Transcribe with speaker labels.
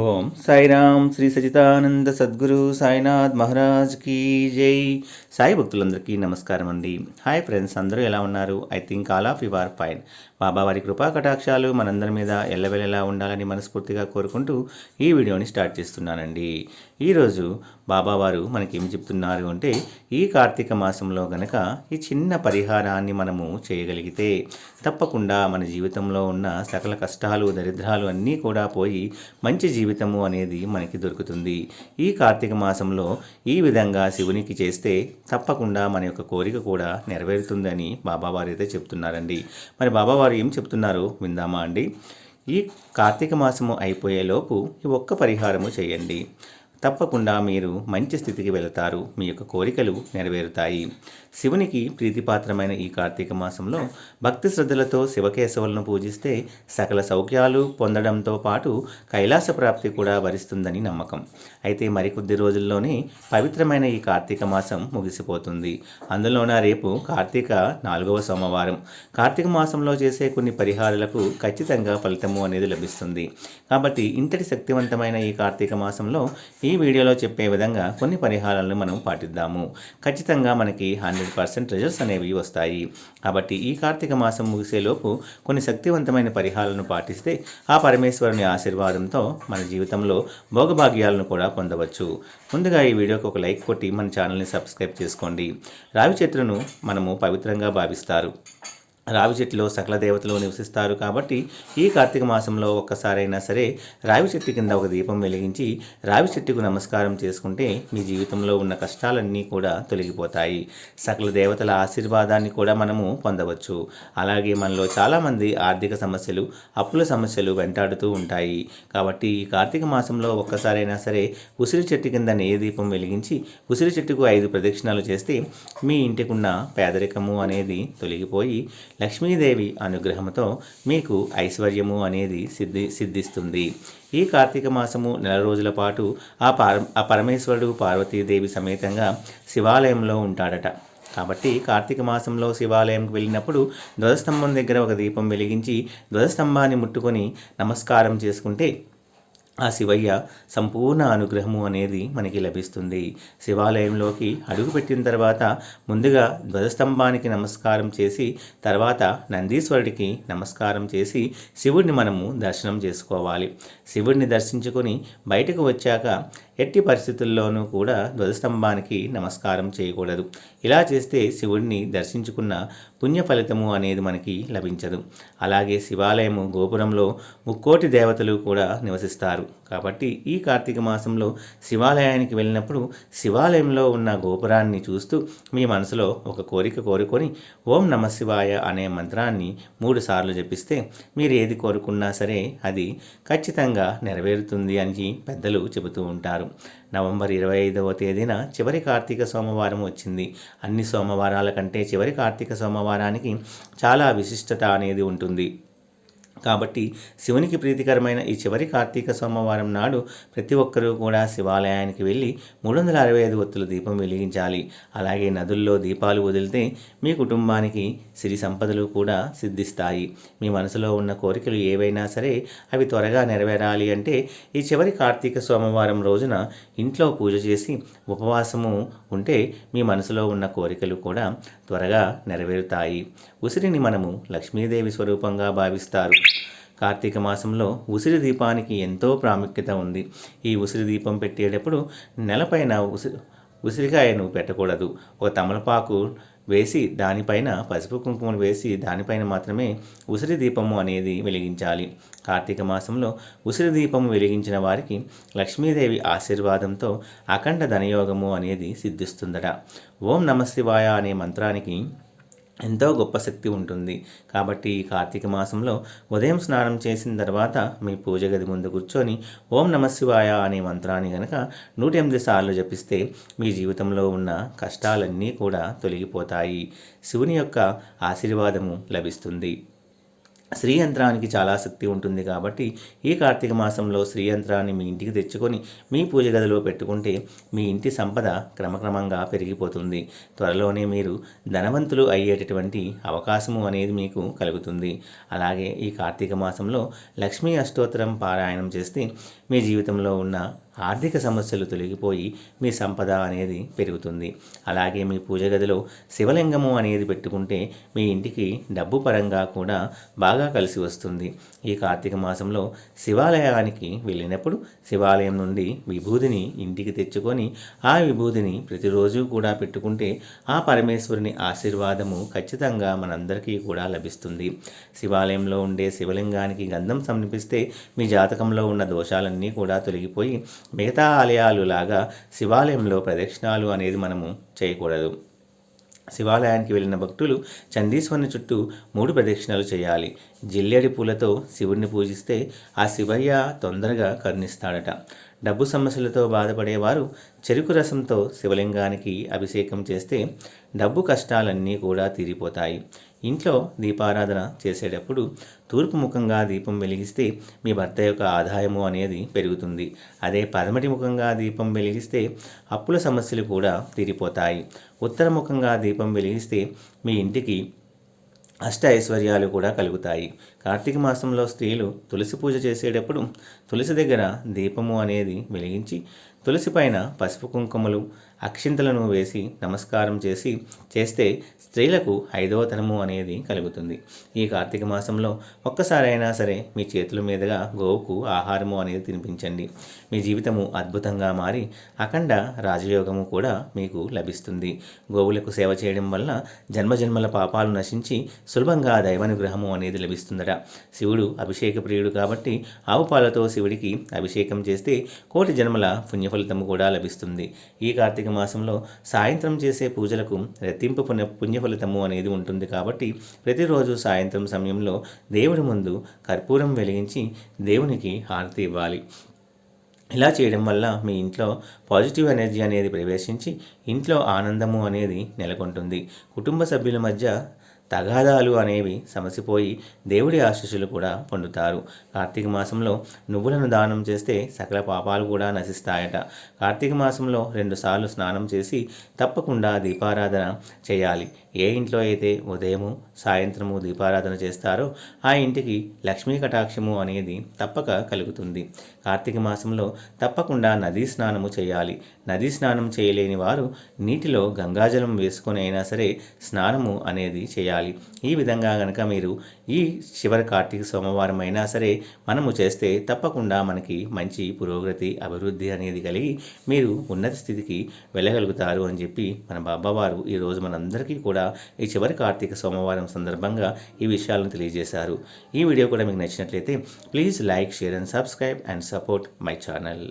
Speaker 1: ఓం సాయిరామ్ శ్రీ సచితానంద సద్గురు సాయినాథ్ మహారాజ్ కీ జై. సాయి భక్తులందరికీ నమస్కారం అండి. హాయ్ ఫ్రెండ్స్ అందరూ ఎలా ఉన్నారు? I think all of you are fine. Baba వారి కృపా కటాక్షాలు మనందరి మీద ఎల్లవెల్లలా ఉండాలని మనస్ఫూర్తిగా కోరుకుంటూ ఈ వీడియోని స్టార్ట్ చేస్తున్నానండి. ఈరోజు బాబావారు మనకి చెప్తున్నారు అంటే ఈ కార్తీక మాసంలో గనక ఈ చిన్న పరిహారాన్ని మనము చేయగలిగితే తప్పకుండా మన జీవితంలో ఉన్న సకల కష్టాలు దరిద్రాలు అన్నీ కూడా పోయి మంచి జీవితము అనేది మనకి దొరుకుతుంది. ఈ కార్తీక మాసంలో ఈ విధంగా శివునికి చేస్తే తప్పకుండా మన యొక్క కోరిక కూడా నెరవేరుతుందని బాబావారు అయితే చెప్తున్నారండి. మరి బాబావారు ఏం చెప్తున్నారు? విందామా అండి. ఈ కార్తీక మాసము అయిపోయేలోపు ఈ ఒక్క పరిహారము చేయండి. తప్పకుండా మీరు మంచి స్థితికి వెళతారు. మీ యొక్క కోరికలు నెరవేరుతాయి. శివునికి ప్రీతిపాత్రమైన ఈ కార్తీక మాసంలో భక్తి శ్రద్ధలతో శివకేశవులను పూజిస్తే సకల సౌఖ్యాలు పొందడంతో పాటు కైలాస ప్రాప్తి కూడా వరిస్తుందని నమ్మకం. అయితే మరికొద్ది రోజుల్లోనే పవిత్రమైన ఈ కార్తీక మాసం ముగిసిపోతుంది. అందులోన రేపు కార్తీక నాలుగవ సోమవారం. కార్తీక మాసంలో చేసే కొన్ని పరిహారాలకు ఖచ్చితంగా ఫలితము అనేది లభిస్తుంది. కాబట్టి ఇంతటి శక్తివంతమైన ఈ కార్తీక మాసంలో ఈ వీడియోలో చెప్పే విధంగా కొన్ని పరిహారాలను మనం పాటిద్దాము. ఖచ్చితంగా మనకి హండ్రెడ్ పర్సెంట్ రిజల్ట్స్ అనేవి వస్తాయి. కాబట్టి ఈ కార్తీక మాసం ముగిసేలోపు కొన్ని శక్తివంతమైన పరిహారాలను పాటిస్తే ఆ పరమేశ్వరుని ఆశీర్వాదంతో మన జీవితంలో భోగభాగ్యాలను కూడా పొందవచ్చు. ముందుగా ఈ వీడియోకి ఒక లైక్ కొట్టి మన ఛానల్ని సబ్స్క్రైబ్ చేసుకోండి. రావి చెట్టును మనము పవిత్రంగా భావిస్తారు. రావి చెట్టులో సకల దేవతలు నివసిస్తారు కాబట్టి ఈ కార్తీక మాసంలో ఒక్కసారైనా సరే రావి చెట్టు కింద ఒక దీపం వెలిగించి రావి చెట్టుకు నమస్కారం చేసుకుంటే మీ జీవితంలో ఉన్న కష్టాలన్నీ కూడా తొలగిపోతాయి. సకల దేవతల ఆశీర్వాదాన్ని కూడా మనము పొందవచ్చు. అలాగే మనలో చాలామంది ఆర్థిక సమస్యలు అప్పుల సమస్యలు వెంటాడుతూ ఉంటాయి. కాబట్టి ఈ కార్తీక మాసంలో ఒక్కసారైనా సరే ఉసిరి చెట్టు కింద నెయ్యి దీపం వెలిగించి ఉసిరి చెట్టుకు ఐదు ప్రదక్షిణాలు చేస్తే మీ ఇంటికున్న పేదరికము అనేది తొలగిపోయి లక్ష్మీదేవి అనుగ్రహంతో మీకు ఐశ్వర్యము అనేది సిద్ధి సిద్ధిస్తుంది. ఈ కార్తీక మాసము నెల రోజుల పాటు ఆ పార ఆ పరమేశ్వరుడు పార్వతీదేవి సమేతంగా శివాలయంలో ఉంటాడట. కాబట్టి కార్తీక మాసంలో శివాలయంకి వెళ్ళినప్పుడు ధ్వజస్తంభం దగ్గర ఒక దీపం వెలిగించి ధ్వజస్తంభాన్ని ముట్టుకొని నమస్కారం చేసుకుంటే ఆ శివయ్య సంపూర్ణ అనుగ్రహము అనేది మనకి లభిస్తుంది. శివాలయంలోకి అడుగుపెట్టిన తర్వాత ముందుగా ధ్వజస్తంభానికి నమస్కారం చేసి తర్వాత నందీశ్వరుడికి నమస్కారం చేసి శివుడిని మనము దర్శనం చేసుకోవాలి. శివుడిని దర్శించుకొని బయటకు వచ్చాక ఎట్టి పరిస్థితుల్లోనూ కూడా ధ్వజస్తంభానికి నమస్కారం చేయకూడదు. ఇలా చేస్తే శివుడిని దర్శించుకున్న పుణ్య ఫలితము అనేది మనకి లభించదు. అలాగే శివాలయము గోపురంలో ముక్కోటి దేవతలు కూడా నివసిస్తారు. కాబట్టి ఈ కార్తీక మాసంలో శివాలయానికి వెళ్ళినప్పుడు శివాలయంలో ఉన్న గోపురాన్ని చూస్తూ మీ మనసులో ఒక కోరిక కోరుకొని ఓం నమ శివాయ అనే మంత్రాన్ని మూడుసార్లు జపిస్తే మీరు ఏది కోరుకున్నా సరే అది ఖచ్చితంగా నెరవేరుతుంది అని పెద్దలు చెబుతూ ఉంటారు. నవంబర్ ఇరవై ఐదవ తేదీన చివరి కార్తీక సోమవారం వచ్చింది. అన్ని సోమవారాల కంటే చివరి కార్తీక సోమవారానికి చాలా విశిష్టత అనేది ఉంటుంది. కాబట్టి శివునికి ప్రీతికరమైన ఈ చివరి కార్తీక సోమవారం నాడు ప్రతి ఒక్కరూ కూడా శివాలయానికి వెళ్ళి మూడు వందల అరవై ఐదు ఒత్తుల దీపం వెలిగించాలి. అలాగే నదుల్లో దీపాలు వదిలితే మీ కుటుంబానికి సిరి సంపదలు కూడా సిద్ధిస్తాయి. మీ మనసులో ఉన్న కోరికలు ఏవైనా సరే అవి త్వరగా నెరవేరాలి అంటే ఈ చివరి కార్తీక సోమవారం రోజున ఇంట్లో పూజ చేసి ఉపవాసము ఉంటే మీ మనసులో ఉన్న కోరికలు కూడా త్వరగా నెరవేరుతాయి. ఉసిరిని మనము లక్ష్మీదేవి స్వరూపంగా భావిస్తారు. కార్తీక మాసంలో ఉసిరి దీపానికి ఎంతో ప్రాముఖ్యత ఉంది. ఈ ఉసిరి దీపం పెట్టేటప్పుడు నెలపైన ఉసిరి ఉసిరికాయను పెట్టకూడదు. ఒక తమలపాకు వేసి దానిపైన పసుపు కుంకుమను వేసి దానిపైన మాత్రమే ఉసిరి దీపము అనేది వెలిగించాలి. కార్తీక మాసంలో ఉసిరి దీపము వెలిగించిన వారికి లక్ష్మీదేవి ఆశీర్వాదంతో అఖండ ధనయోగము అనేది సిద్ధిస్తుందట. ఓం నమశివాయ అనే మంత్రానికి ఎంతో గొప్ప శక్తి ఉంటుంది. కాబట్టి ఈ కార్తీక మాసంలో ఉదయం స్నానం చేసిన తర్వాత మీ పూజ గది ముందు కూర్చొని ఓం నమశివాయ అనే మంత్రాన్ని గనక నూట ఎనిమిది సార్లు జపిస్తే మీ జీవితంలో ఉన్న కష్టాలన్నీ కూడా తొలగిపోతాయి. శివుని యొక్క ఆశీర్వాదము లభిస్తుంది. శ్రీ యంత్రానికి చాలా శక్తి ఉంటుంది కాబట్టి ఈ కార్తీక మాసంలో శ్రీ యంత్రాన్ని మీ ఇంటికి తెచ్చుకొని మీ పూజ గదిలో పెట్టుకుంటే మీ ఇంటి సంపద క్రమక్రమంగా పెరిగిపోతుంది. త్వరలోనే మీరు ధనవంతులు అయ్యేటటువంటి అవకాశము అనేది మీకు కలుగుతుంది. అలాగే ఈ కార్తీక మాసంలో లక్ష్మీ అష్టోత్తరం పారాయణం చేస్తే మీ జీవితంలో ఉన్న ఆర్థిక సమస్యలు తొలగిపోయి మీ సంపద అనేది పెరుగుతుంది. అలాగే మీ పూజ గదిలో శివలింగము అనేది పెట్టుకుంటే మీ ఇంటికి డబ్బు పరంగా కూడా బాగా కలిసి వస్తుంది. ఈ కార్తీక మాసంలో శివాలయానికి వెళ్ళినప్పుడు శివాలయం నుండి విభూదిని ఇంటికి తెచ్చుకొని ఆ విభూదిని ప్రతిరోజు కూడా పెట్టుకుంటే ఆ పరమేశ్వరుని ఆశీర్వాదము ఖచ్చితంగా మనందరికీ కూడా లభిస్తుంది. శివాలయంలో ఉండే శివలింగానికి గంధం సమర్పిస్తే మీ జాతకంలో ఉన్న దోషాలన్నీ కూడా తొలగిపోయి మిగతా ఆలయాలు లాగా శివాలయంలో ప్రదక్షిణాలు అనేది మనము చేయకూడదు. శివాలయానికి వెళ్ళిన భక్తులు చందీశ్వరుని చుట్టూ మూడు ప్రదక్షిణలు చేయాలి. జిల్లెడి పూలతో శివుణ్ణి పూజిస్తే ఆ శివయ్య తొందరగా కరుణిస్తాడట. డబ్బు సమస్యలతో బాధపడేవారు చెరుకు రసంతో శివలింగానికి అభిషేకం చేస్తే డబ్బు కష్టాలన్నీ కూడా తీరిపోతాయి. ఇంట్లో దీపారాధన చేసేటప్పుడు తూర్పు ముఖంగా దీపం వెలిగిస్తే మీ భర్త యొక్క ఆదాయము అనేది పెరుగుతుంది. అదే పదమటి ముఖంగా దీపం వెలిగిస్తే అప్పుల సమస్యలు కూడా తీరిపోతాయి. ఉత్తర ముఖంగా దీపం వెలిగిస్తే మీ ఇంటికి అష్ట ఐశ్వర్యాలు కూడా కలుగుతాయి. కార్తీక మాసంలో స్త్రీలు తులసి పూజ చేసేటప్పుడు తులసి దగ్గర దీపము అనేది వెలిగించి తులసి పైన పసుపు కుంకుమలు అక్షింతలను వేసి నమస్కారం చేసి చేస్తే స్త్రీలకు ఐదవతనము అనేది కలుగుతుంది. ఈ కార్తీక మాసంలో ఒక్కసారైనా సరే మీ చేతుల మీదుగా గోవుకు ఆహారము అనేది తినిపించండి. మీ జీవితము అద్భుతంగా మారి అఖండ రాజయోగము కూడా మీకు లభిస్తుంది. గోవులకు సేవ చేయడం వల్ల జన్మజన్మల పాపాలు నశించి సులభంగా దైవానుగ్రహము అనేది లభిస్తుందట. శివుడు అభిషేక ప్రియుడు కాబట్టి ఆవు పాలతో శివుడికి అభిషేకం చేస్తే కోటి జన్మల ఫలితం కూడా లభిస్తుంది. ఈ కార్తీక మాసంలో సాయంత్రం చేసే పూజలకు రెట్టింపు పుణ్య పుణ్యఫలితము అనేది ఉంటుంది కాబట్టి ప్రతిరోజు సాయంత్రం సమయంలో దేవుడి ముందు కర్పూరం వెలిగించి దేవునికి హారతి ఇవ్వాలి. ఇలా చేయడం వల్ల మీ ఇంట్లో పాజిటివ్ ఎనర్జీ అనేది ప్రవేశించి ఇంట్లో ఆనందము అనేది నెలకొంటుంది. కుటుంబ సభ్యుల మధ్య తగాదాలు అనేవి సమసిపోయి దేవుడి ఆశీస్సులు కూడా పొందుతారు. కార్తీక మాసంలో నువ్వులను దానం చేస్తే సకల పాపాలు కూడా నశిస్తాయట. కార్తీక మాసంలో రెండుసార్లు స్నానం చేసి తప్పకుండా దీపారాధన చేయాలి. ఏ ఇంట్లో అయితే ఉదయము సాయంత్రము దీపారాధన చేస్తారో ఆ ఇంటికి లక్ష్మీ కటాక్షము అనేది తప్పక కలుగుతుంది. కార్తీక మాసంలో తప్పకుండా నదీ స్నానము చేయాలి. నదీ స్నానం చేయలేని వారు నీటిలో గంగాజలం వేసుకొని అయినా సరే స్నానము అనేది చేయాలి. ఈ విధంగా కనుక మీరు ఈ చివరి కార్తీక సోమవారం అయినా సరే మనము చేస్తే తప్పకుండా మనకి మంచి పురోగతి అభివృద్ధి అనేది కలిగి మీరు ఉన్నత స్థితికి వెళ్ళగలుగుతారు అని చెప్పి మన బాబావారు ఈరోజు మనందరికీ కూడా ఈ చివరి కార్తీక సోమవారం సందర్భంగా ఈ విషయాలను తెలియజేశారు. ఈ వీడియో కూడా మీకు నచ్చినట్లయితే please like share and subscribe and support my channel.